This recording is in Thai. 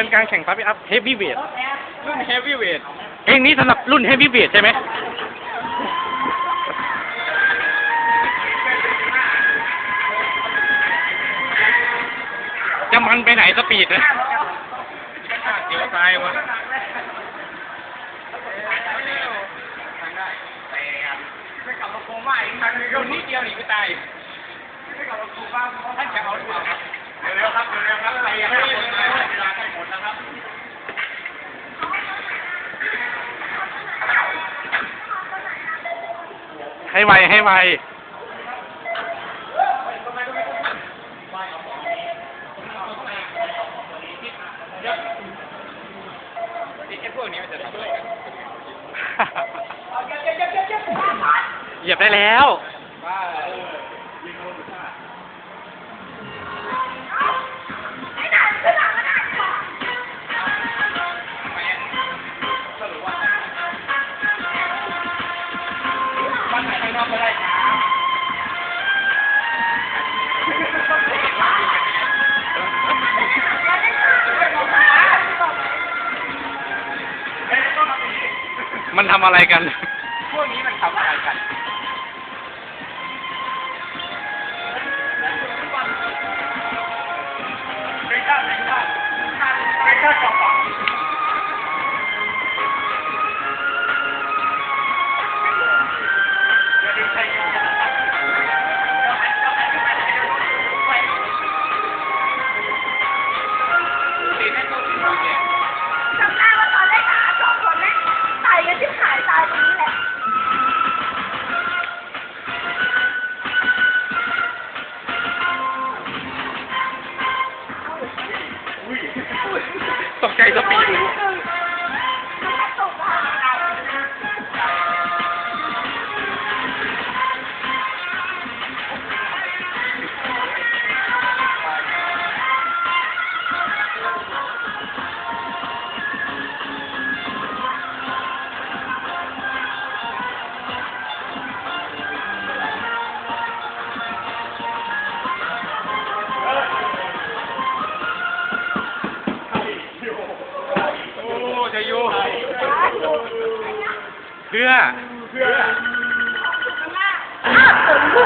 เป็นการแข่งปั๊บอัพเฮฟวี่เวทรุ่นเฮฟวี่เวทเพลงนี้สำหรับรุ่นเฮฟวี่เวทใช่ไหมจะมันไปไหนสปีดนะเดี๋ยวตายวะไม่กลับมาโคม่าอีกครั้งนึงนิดเดียวหนีไปตาย ให้ไวให้ไวเหยียบได้แล้ว มันทำอะไรกัน พวกนี้มันทำอะไรกัน ตกใจสปี อ้จะอยู่เพื่อเพื่ออ้าวผ